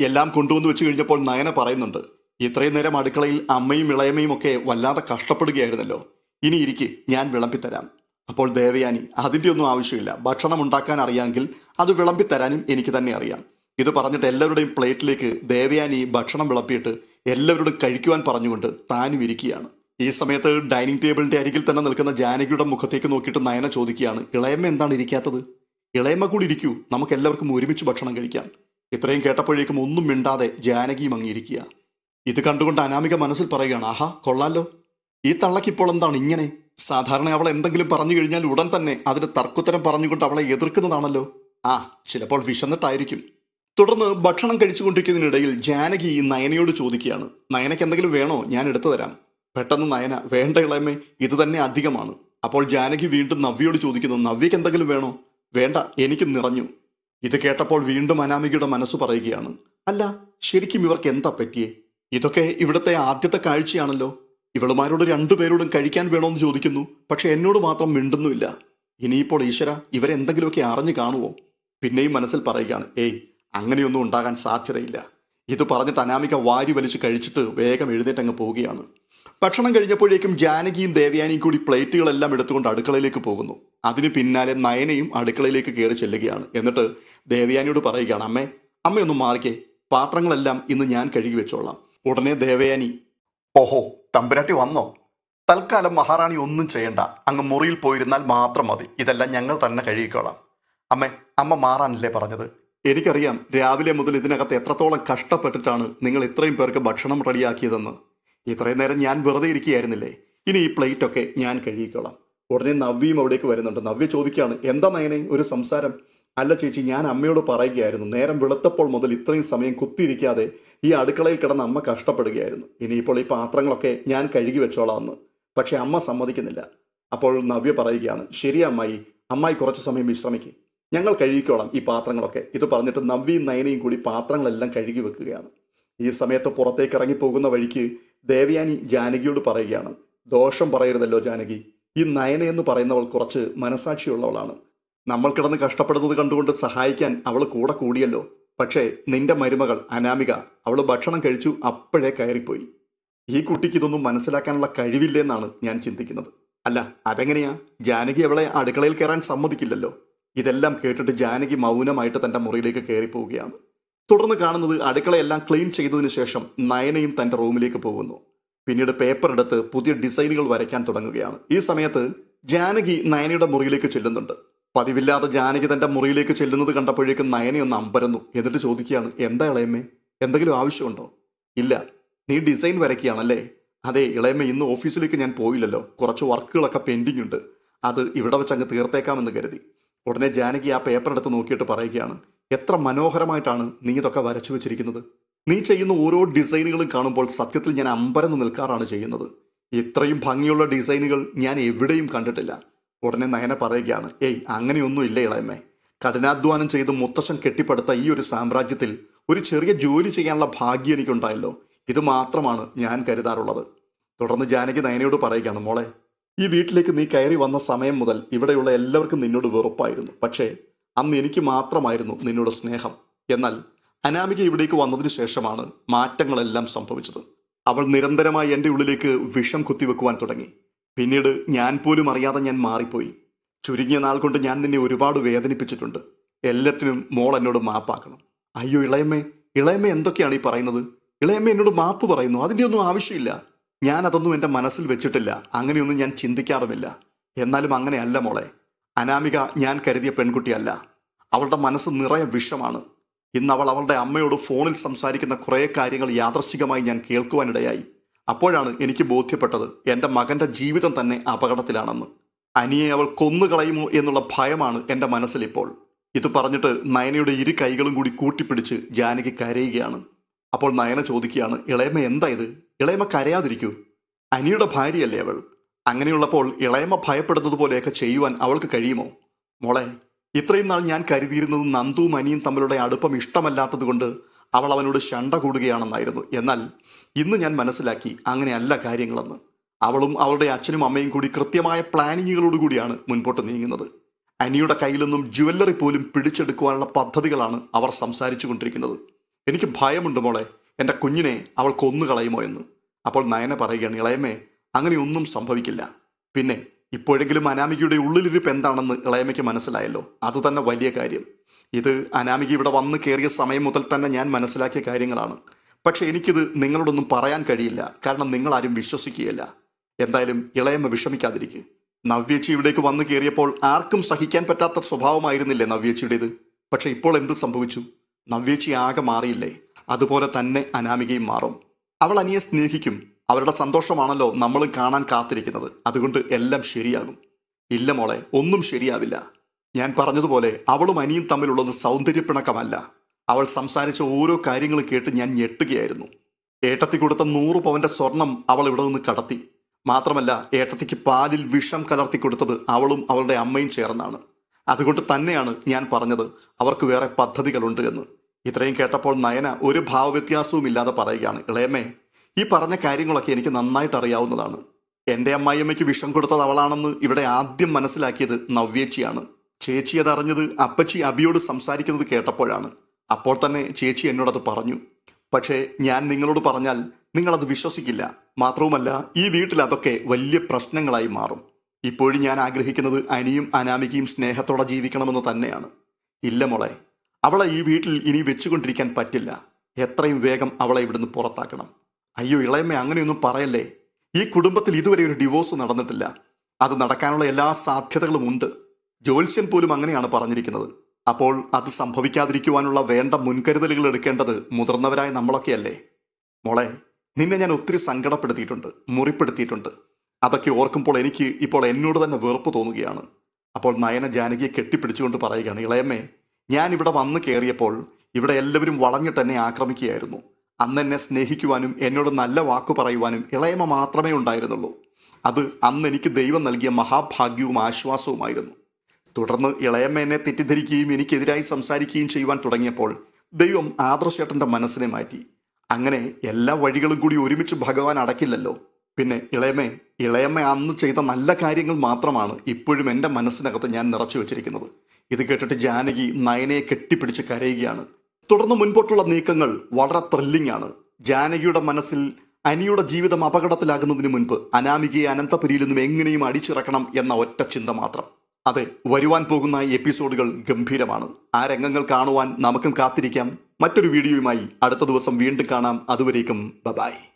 എല്ലാം കൊണ്ടുവന്ന് വെച്ച് കഴിഞ്ഞപ്പോൾ നയന പറയുന്നുണ്ട് ഇത്രയും നേരം അടുക്കളയിൽ അമ്മയും ഇളയമ്മയും ഒക്കെ വല്ലാതെ കഷ്ടപ്പെടുകയായിരുന്നല്ലോ. ഇനി ഇരിക്കെ ഞാൻ വിളമ്പിത്തരാം. അപ്പോൾ ദേവയാനി അതിന്റെ ഒന്നും ആവശ്യമില്ല. ഭക്ഷണം ഉണ്ടാക്കാൻ അറിയാമെങ്കിൽ അത് വിളമ്പിത്തരാനും എനിക്ക് തന്നെ അറിയാം. ഇത് പറഞ്ഞിട്ട് എല്ലാവരുടെയും പ്ലേറ്റിലേക്ക് ദേവയാനി ഭക്ഷണം വിളമ്പിയിട്ട് എല്ലാവരോടും കഴിക്കുവാൻ പറഞ്ഞുകൊണ്ട് താനും ഇരിക്കുകയാണ്. ഈ സമയത്ത് ഡൈനിങ് ടേബിളിന്റെ അരികിൽ തന്നെ നിൽക്കുന്ന ജാനകിയുടെ മുഖത്തേക്ക് നോക്കിയിട്ട് നയന ചോദിക്കുകയാണ് ഇളയമ്മ എന്താണ് ഇരിക്കാത്തത്? ഇളയമ്മ കൂടി ഇരിക്കൂ നമുക്ക് എല്ലാവർക്കും ഒരുമിച്ച് ഭക്ഷണം കഴിക്കാം. ഇത്രയും കേട്ടപ്പോഴേക്കും ഒന്നും മിണ്ടാതെ ജാനകിയും അങ്ങിയിരിക്കുക ഇത് കണ്ടുകൊണ്ട് അനാമിക മനസ്സിൽ പറയുകയാണ് ആഹാ കൊള്ളാലോ. ഈ തള്ളക്കിപ്പോൾ എന്താണ് ഇങ്ങനെ? സാധാരണ അവൾ എന്തെങ്കിലും പറഞ്ഞു കഴിഞ്ഞാൽ ഉടൻ തന്നെ അതിന് തർക്കുത്തരം പറഞ്ഞുകൊണ്ട് അവളെ എതിർക്കുന്നതാണല്ലോ. ആ ചിലപ്പോൾ വിശന്നിട്ടായിരിക്കും. തുടർന്ന് ഭക്ഷണം കഴിച്ചുകൊണ്ടിരിക്കുന്നതിനിടയിൽ ജാനകി നയനയോട് ചോദിക്കുകയാണ് നയനയ്ക്ക് എന്തെങ്കിലും വേണോ? ഞാൻ എടുത്തു തരാം. പെട്ടെന്ന് നയന വേണ്ട ഇളയമേ ഇത് തന്നെ അധികമാണ്. അപ്പോൾ ജാനകി വീണ്ടും നവ്യയോട് ചോദിക്കുന്നു നവ്യക്ക് എന്തെങ്കിലും വേണോ? വേണ്ട എനിക്ക് നിറഞ്ഞു. ഇത് കേട്ടപ്പോൾ വീണ്ടും അനാമികയുടെ മനസ്സ് പറയുകയാണ് അല്ല ശരിക്കും ഇവർക്ക് എന്താ പറ്റിയേ? ഇതൊക്കെ ഇവിടുത്തെ ആദ്യത്തെ കാഴ്ചയാണല്ലോ. ഇവളുമാരോട് രണ്ടുപേരോടും കഴിക്കാൻ വേണോന്ന് ചോദിക്കുന്നു പക്ഷെ എന്നോട് മാത്രം മിണ്ടുന്നുമില്ല. ഇനിയിപ്പോൾ ഈശ്വര ഇവരെന്തെങ്കിലുമൊക്കെ അറിഞ്ഞു കാണുവോ? പിന്നെയും മനസ്സിൽ പറയുകയാണ് ഏയ് അങ്ങനെയൊന്നും ഉണ്ടാകാൻ സാധ്യതയില്ല. ഇത് പറഞ്ഞിട്ട് അനാമിക വാരി വലിച്ച് കഴിച്ചിട്ട് വേഗം എഴുന്നേറ്റങ്ങ് പോവുകയാണ്. ഭക്ഷണം കഴിഞ്ഞപ്പോഴേക്കും ജാനകിയും ദേവയാനിയും കൂടി പ്ലേറ്റുകളെല്ലാം എടുത്തുകൊണ്ട് അടുക്കളയിലേക്ക് പോകുന്നു. അതിന് പിന്നാലെ നയനയും അടുക്കളയിലേക്ക് കയറി ചെല്ലുകയാണ്. എന്നിട്ട് ദേവയാനിയോട് പറയുകയാണ് അമ്മേ അമ്മയൊന്നും മാറിക്കേ. പാത്രങ്ങളെല്ലാം ഇന്ന് ഞാൻ കഴുകി വെച്ചോളാം. ഉടനെ ദേവയാനി ഓഹോ തമ്പുരാട്ടി വന്നോ? തൽക്കാലം മഹാറാണി ഒന്നും ചെയ്യണ്ട. അങ്ങ് മുറിയിൽ പോയിരുന്നാൽ മാത്രം മതി. ഇതെല്ലാം ഞങ്ങൾ തന്നെ കഴുകിക്കോളാം. അമ്മേ അമ്മ മാറാനല്ലേ പറഞ്ഞത്? എനിക്കറിയാം. രാവിലെ മുതൽ ഇതിനകത്ത് എത്രത്തോളം കഷ്ടപ്പെട്ടിട്ടാണ് നിങ്ങൾ ഇത്രയും പേർക്ക് ഭക്ഷണം റെഡിയാക്കിയതെന്ന്. ഇത്രയും നേരം ഞാൻ വെറുതെ ഇരിക്കുകയായിരുന്നില്ലേ? ഇനി ഈ പ്ലേറ്റൊക്കെ ഞാൻ കഴുകിക്കോളാം. ഉടനെ നവ്യയും അവിടേക്ക് വരുന്നുണ്ട്. നവ്യ ചോദിക്കുകയാണ് എന്താ നയനെ ഒരു സംസാരം? അല്ല ചേച്ചി ഞാൻ അമ്മയോട് പറയുകയായിരുന്നു. നേരം വെളുത്തപ്പോൾ മുതൽ ഇത്രയും സമയം കുത്തിയിരിക്കാതെ ഈ അടുക്കളയിൽ കിടന്ന് അമ്മ കഷ്ടപ്പെടുകയായിരുന്നു. ഇനിയിപ്പോൾ ഈ പാത്രങ്ങളൊക്കെ ഞാൻ കഴുകി വെച്ചോളാം എന്ന് പക്ഷെ അമ്മ സമ്മതിക്കുന്നില്ല. അപ്പോൾ നവ്യ പറയുകയാണ് ശരി അമ്മായി അമ്മായി കുറച്ച് സമയം വിശ്രമിക്കും. ഞങ്ങൾ കഴുകിക്കോളാം ഈ പാത്രങ്ങളൊക്കെ. ഇത് പറഞ്ഞിട്ട് നവ്യയും നയനയും കൂടി പാത്രങ്ങളെല്ലാം കഴുകി വെക്കുകയാണ്. ഈ സമയത്ത് പുറത്തേക്ക് ഇറങ്ങി പോകുന്ന വഴിക്ക് ദേവയാനി ജാനകിയോട് പറയുകയാണ് ദോഷം പറയരുതല്ലോ ജാനകി. ഈ നയന എന്ന് പറയുന്നവൾ കുറച്ച് മനസാക്ഷിയുള്ളവളാണ് നമ്മൾ കിടന്ന് കഷ്ടപ്പെടുന്നത് കണ്ടുകൊണ്ട് സഹായിക്കാൻ അവൾ കൂടെ കൂടിയല്ലോ. പക്ഷേ നിന്റെ മരുമകൾ അനാമിക അവൾ ഭക്ഷണം കഴിച്ചു അപ്പോഴേ കയറിപ്പോയി. ഈ കുട്ടിക്ക് ഇതൊന്നും മനസ്സിലാക്കാനുള്ള കഴിവില്ലെന്നാണ് ഞാൻ ചിന്തിക്കുന്നത്. അല്ല അതെങ്ങനെയാ? ജാനകി അവളെ അടുക്കളയിൽ കയറാൻ സമ്മതിക്കില്ലല്ലോ. ഇതെല്ലാം കേട്ടിട്ട് ജാനകി മൗനമായിട്ട് തന്റെ മുറിയിലേക്ക് കയറി പോവുകയാണ് തുടർന്ന് കാണുന്നത് അടുക്കളയെല്ലാം ക്ലീൻ ചെയ്തതിനു ശേഷം നയനയും തന്റെ റൂമിലേക്ക് പോകുന്നു. പിന്നീട് പേപ്പർ എടുത്ത് പുതിയ ഡിസൈനുകൾ വരയ്ക്കാൻ തുടങ്ങുകയാണ്. ഈ സമയത്ത് ജാനകി നയനയുടെ മുറിയിലേക്ക് ചെല്ലുന്നുണ്ട്. പതിവില്ലാതെ ജാനകി തന്റെ മുറിയിലേക്ക് ചെല്ലുന്നത് കണ്ടപ്പോഴേക്കും നയനയൊന്ന് അമ്പരന്നു. എന്നിട്ട് ചോദിക്കുകയാണ് എന്താ ഇളയമ്മേ? എന്തെങ്കിലും ആവശ്യമുണ്ടോ? ഇല്ല. നീ ഡിസൈൻ വരയ്ക്കുകയാണല്ലേ? അതെ ഇളയമ്മ ഇന്ന് ഓഫീസിലേക്ക് ഞാൻ പോയില്ലല്ലോ. കുറച്ച് വർക്കുകളൊക്കെ പെൻഡിങ് ഉണ്ട്. അത് ഇവിടെ വെച്ച് അങ്ങ് തീർത്തേക്കാമെന്ന് കരുതി. ഉടനെ ജാനകി ആ പേപ്പർ എടുത്ത് നോക്കിയിട്ട് പറയുകയാണ് എത്ര മനോഹരമായിട്ടാണ് നീ ഇതൊക്കെ വരച്ചു വെച്ചിരിക്കുന്നത്. നീ ചെയ്യുന്ന ഓരോ ഡിസൈനുകളും കാണുമ്പോൾ സത്യത്തിൽ ഞാൻ അമ്പരന്ന് നിൽക്കാറാണ് ചെയ്യുന്നത്. ഇത്രയും ഭംഗിയുള്ള ഡിസൈനുകൾ ഞാൻ എവിടെയും കണ്ടിട്ടില്ല. ഉടനെ നയന പറയുകയാണ് ഏയ് അങ്ങനെയൊന്നും ഇല്ല ഇളയമ്മേ. കഠിനാധ്വാനം ചെയ്ത് മുത്തശ്ശൻ കെട്ടിപ്പടുത്ത ഈ ഒരു സാമ്രാജ്യത്തിൽ ഒരു ചെറിയ ജോലി ചെയ്യാനുള്ള ഭാഗ്യം എനിക്കുണ്ടായല്ലോ. ഇത് മാത്രമാണ് ഞാൻ കരുതാറുള്ളത്. തുടർന്ന് ജാനകി നയനയോട് പറയുകയാണ് മോളെ ഈ വീട്ടിലേക്ക് നീ കയറി വന്ന സമയം മുതൽ ഇവിടെയുള്ള എല്ലാവർക്കും നിന്നോട് വെറുപ്പായിരുന്നു. പക്ഷേ അന്ന് എനിക്ക് മാത്രമായിരുന്നു നിന്നോട് സ്നേഹം. എന്നാൽ അനാമിക ഇവിടേക്ക് വന്നതിന് ശേഷമാണ് മാറ്റങ്ങളെല്ലാം സംഭവിച്ചത്. അവൾ നിരന്തരമായി എന്റെ ഉള്ളിലേക്ക് വിഷം കുത്തിവെക്കുവാൻ തുടങ്ങി. പിന്നീട് ഞാൻ പോലും അറിയാതെ ഞാൻ മാറിപ്പോയി. ചുരുങ്ങിയ നാൾ കൊണ്ട് ഞാൻ നിന്നെ ഒരുപാട് വേദനിപ്പിച്ചിട്ടുണ്ട്. എല്ലാത്തിനും മോൾ എന്നോട് മാപ്പാക്കണം. അയ്യോ ഇളയമ്മേ ഇളയമ്മ എന്തൊക്കെയാണ് ഈ പറയുന്നത്? ഇളയമ്മ എന്നോട് മാപ്പ് പറയുന്നു. അതിന്റെ ഒന്നും ആവശ്യമില്ല. ഞാൻ അതൊന്നും എന്റെ മനസ്സിൽ വെച്ചിട്ടില്ല. അങ്ങനെയൊന്നും ഞാൻ ചിന്തിക്കാറുമില്ല. എന്നാലും അങ്ങനെയല്ല മോളെ. അനാമിക ഞാൻ കരുതിയ പെൺകുട്ടിയല്ല. അവളുടെ മനസ്സ് നിറയെ വിഷമാണ്. ഇന്ന് അവൾ അവളുടെ അമ്മയോട് ഫോണിൽ സംസാരിക്കുന്ന കുറേ കാര്യങ്ങൾ യാദർശികമായി ഞാൻ കേൾക്കുവാനിടയായി. അപ്പോഴാണ് എനിക്ക് ബോധ്യപ്പെട്ടത് എന്റെ മകന്റെ ജീവിതം തന്നെ അപകടത്തിലാണെന്ന്. അനിയെ അവൾ കൊന്നുകളയുമോ എന്നുള്ള ഭയമാണ് എന്റെ മനസ്സിലിപ്പോൾ. ഇത് പറഞ്ഞിട്ട് നയനയുടെ ഇരു കൈകളും കൂടി കൂട്ടിപ്പിടിച്ച് ജാനകി കരയുകയാണ്. അപ്പോൾ നയന ചോദിക്കുകയാണ് ഇളയമ്മ എന്താ ഇത്? ഇളയമ്മ കരയാതിരിക്കൂ. അനിയുടെ ഭാര്യയല്ലേ അവൾ? അങ്ങനെയുള്ളപ്പോൾ ഇളയമ്മ ഭയപ്പെടുന്നത് പോലെയൊക്കെ ചെയ്യുവാൻ അവൾക്ക് കഴിയുമോ? മോളെ ഇത്രയും നാൾ ഞാൻ കരുതിയിരുന്നത് നന്ദു അനിയും തമ്മിലുള്ള അടുപ്പം ഇഷ്ടമല്ലാത്തതുകൊണ്ട് അവൾ അവനോട് ശണ്ട കൂടുകയാണെന്നായിരുന്നു. എന്നാൽ ഇന്ന് ഞാൻ മനസ്സിലാക്കി അങ്ങനെയല്ല കാര്യങ്ങളെന്ന്. അവളും അവളുടെ അച്ഛനും അമ്മയും കൂടി കൃത്യമായ പ്ലാനിങ്ങുകളോടുകൂടിയാണ് മുൻപോട്ട് നീങ്ങുന്നത്. അനിയുടെ കയ്യിലൊന്നും ജുവല്ലറി പോലും പിടിച്ചെടുക്കുവാനുള്ള പദ്ധതികളാണ് അവർ സംസാരിച്ചു കൊണ്ടിരിക്കുന്നത് എനിക്ക് ഭയമുണ്ട് മോളെ എന്റെ കുഞ്ഞിനെ അവൾ കൊന്നുകളയുമോ എന്ന്. അപ്പോൾ നയന പറയുകയാണ് ഇളയമ്മേ അങ്ങനെയൊന്നും സംഭവിക്കില്ല. പിന്നെ ഇപ്പോഴെങ്കിലും അനാമികയുടെ ഉള്ളിലിരിപ്പ് എന്താണെന്ന് ഇളയമ്മയ്ക്ക് മനസ്സിലായല്ലോ. അത് തന്നെ വലിയ കാര്യം. ഇത് അനാമിക ഇവിടെ വന്ന് കയറിയ സമയം മുതൽ തന്നെ ഞാൻ മനസ്സിലാക്കിയ കാര്യങ്ങളാണ്. പക്ഷേ എനിക്കിത് നിങ്ങളോടൊന്നും പറയാൻ കഴിയില്ല. കാരണം നിങ്ങളാരും വിശ്വസിക്കുകയില്ല. എന്തായാലും ഇളയമ്മ വിഷമിക്കാതിരിക്കുക നവ്യേച്ചി ഇവിടേക്ക് വന്നു കയറിയപ്പോൾ ആർക്കും സഹിക്കാൻ പറ്റാത്ത സ്വഭാവമായിരുന്നില്ലേ നവ്യേച്ചിയുടേത്? പക്ഷെ ഇപ്പോൾ എന്ത് സംഭവിച്ചു? നവ്യേച്ചി ആകെ മാറിയില്ലേ? അതുപോലെ തന്നെ അനാമികയും മാറും. അവൾ അനിയെ സ്നേഹിക്കും. അവരുടെ സന്തോഷമാണല്ലോ നമ്മൾ കാണാൻ കാത്തിരിക്കുന്നത്. അതുകൊണ്ട് എല്ലാം ശരിയാകും. ഇല്ല മോളെ ഒന്നും ശരിയാവില്ല. ഞാൻ പറഞ്ഞതുപോലെ അവളും അനിയും തമ്മിലുള്ളത് സൗന്ദര്യപ്പിണക്കമല്ല. അവൾ സംസാരിച്ച ഓരോ കാര്യങ്ങളും കേട്ട് ഞാൻ ഞെട്ടുകയായിരുന്നു. ഏട്ടത്തി കൊടുത്ത നൂറ് പവന്റെ സ്വർണം അവൾ ഇവിടെ നിന്ന് കടത്തി. മാത്രമല്ല ഏട്ടത്തിക്ക് പാലിൽ വിഷം കലർത്തി കൊടുത്തത് അവളും അവളുടെ അമ്മയും ചേർന്നാണ്. അതുകൊണ്ട് തന്നെയാണ് ഞാൻ പറഞ്ഞത് അവർക്ക് വേറെ പദ്ധതികളുണ്ട് എന്ന്. ഇത്രയും കേട്ടപ്പോൾ നയന ഒരു ഭാവവ്യത്യാസവും ഇല്ലാതെ പറയുകയാണ്. ഇളയമ്മേ ഈ പറഞ്ഞ കാര്യങ്ങളൊക്കെ എനിക്ക് നന്നായിട്ട് അറിയാവുന്നതാണ്. എന്റെ അമ്മായിയമ്മയ്ക്ക് വിഷം കൊടുത്തത് അവളാണെന്ന് ഇവിടെ ആദ്യം മനസ്സിലാക്കിയത് നവ്യേച്ചിയാണ്. ചേച്ചി അതറിഞ്ഞത് അപ്പച്ചി അബിയോട് സംസാരിക്കുന്നത് കേട്ടപ്പോഴാണ്. അപ്പോൾ തന്നെ ചേച്ചി എന്നോടത് പറഞ്ഞു. പക്ഷേ ഞാൻ നിങ്ങളോട് പറഞ്ഞാൽ നിങ്ങളത് വിശ്വസിക്കില്ല. മാത്രവുമല്ല ഈ വീട്ടിൽ അതൊക്കെ വലിയ പ്രശ്നങ്ങളായി മാറും. ഇപ്പോഴും ഞാൻ ആഗ്രഹിക്കുന്നത് അനിയും അനാമികയും സ്നേഹത്തോടെ ജീവിക്കണമെന്ന് തന്നെയാണ്. ഇല്ല മോളെ അവളെ ഈ വീട്ടിൽ ഇനി വെച്ചുകൊണ്ടിരിക്കാൻ പറ്റില്ല. എത്രയും വേഗം അവളെ ഇവിടുന്ന് പുറത്താക്കണം. അയ്യോ ഇളയമ്മ അങ്ങനെയൊന്നും പറയല്ലേ? ഈ കുടുംബത്തിൽ ഇതുവരെ ഒരു ഡിവോഴ്സ് നടന്നിട്ടില്ല. അത് നടക്കാനുള്ള എല്ലാ സാധ്യതകളും ഉണ്ട്. ജ്യോത്സ്യൻ പോലും അങ്ങനെയാണ് പറഞ്ഞിരിക്കുന്നത്. അപ്പോൾ അത് സംഭവിക്കാതിരിക്കുവാനുള്ള വേണ്ട മുൻകരുതലുകൾ എടുക്കേണ്ടത് മുതിർന്നവരായ നമ്മളൊക്കെയല്ലേ? മോളെ നിന്നെ ഞാൻ ഒത്തിരി സങ്കടപ്പെടുത്തിയിട്ടുണ്ട് മുറിപ്പെടുത്തിയിട്ടുണ്ട്. അതൊക്കെ ഓർക്കുമ്പോൾ എനിക്ക് ഇപ്പോൾ എന്നോട് തന്നെ വെറുപ്പ് തോന്നുകയാണ്. അപ്പോൾ നയന ജാനകിയെ കെട്ടിപ്പിടിച്ചുകൊണ്ട് പറയുകയാണ് ഇളയമ്മേ ഞാൻ ഇവിടെ വന്ന് കയറിയപ്പോൾ ഇവിടെ എല്ലാവരും വളഞ്ഞിട്ട് എന്നെ ആക്രമിക്കുകയായിരുന്നു. അന്ന് എന്നെ സ്നേഹിക്കുവാനും എന്നോട് നല്ല വാക്കു പറയുവാനും ഇളയമ മാത്രമേ ഉണ്ടായിരുന്നുള്ളൂ. അത് അന്ന് എനിക്ക് ദൈവം നൽകിയ മഹാഭാഗ്യവും ആശ്വാസവുമായിരുന്നു. തുടർന്ന് ഇളയമ്മ എന്നെ തെറ്റിദ്ധരിക്കുകയും എനിക്കെതിരായി സംസാരിക്കുകയും ചെയ്യുവാൻ തുടങ്ങിയപ്പോൾ ദൈവം ആദർശേട്ടന്റെ മനസ്സിനെ മാറ്റി. അങ്ങനെ എല്ലാ വഴികളും കൂടി ഒരുമിച്ച് ഭഗവാൻ അടക്കില്ലല്ലോ. പിന്നെ ഇളയമ്മ ഇളയമ്മ അന്ന് ചെയ്ത നല്ല കാര്യങ്ങൾ മാത്രമാണ് ഇപ്പോഴും എന്റെ മനസ്സിനകത്ത് ഞാൻ നിറച്ചു വെച്ചിരിക്കുന്നത് ഇത് കേട്ടിട്ട് ജാനകി നയനയെ കെട്ടിപ്പിടിച്ച് കരയുകയാണ്. തുടർന്ന് മുൻപോട്ടുള്ള നീക്കങ്ങൾ വളരെ ത്രില്ലിംഗ് ആണ് ജാനകിയുടെ മനസ്സിൽ അനിയുടെ ജീവിതം അപകടത്തിലാകുന്നതിന് മുൻപ് അനാമികയെ അനന്തപുരിയിൽ നിന്നും എങ്ങനെയും അടിച്ചിറക്കണം എന്ന ഒറ്റ ചിന്ത മാത്രം. അതെ വരുവാൻ പോകുന്ന എപ്പിസോഡുകൾ ഗംഭീരമാണ്. ആ രംഗങ്ങൾ കാണുവാൻ നമുക്കും കാത്തിരിക്കാം. മറ്റൊരു വീഡിയോയുമായി അടുത്ത ദിവസം വീണ്ടും കാണാം. അതുവരേക്കും ബബായ്.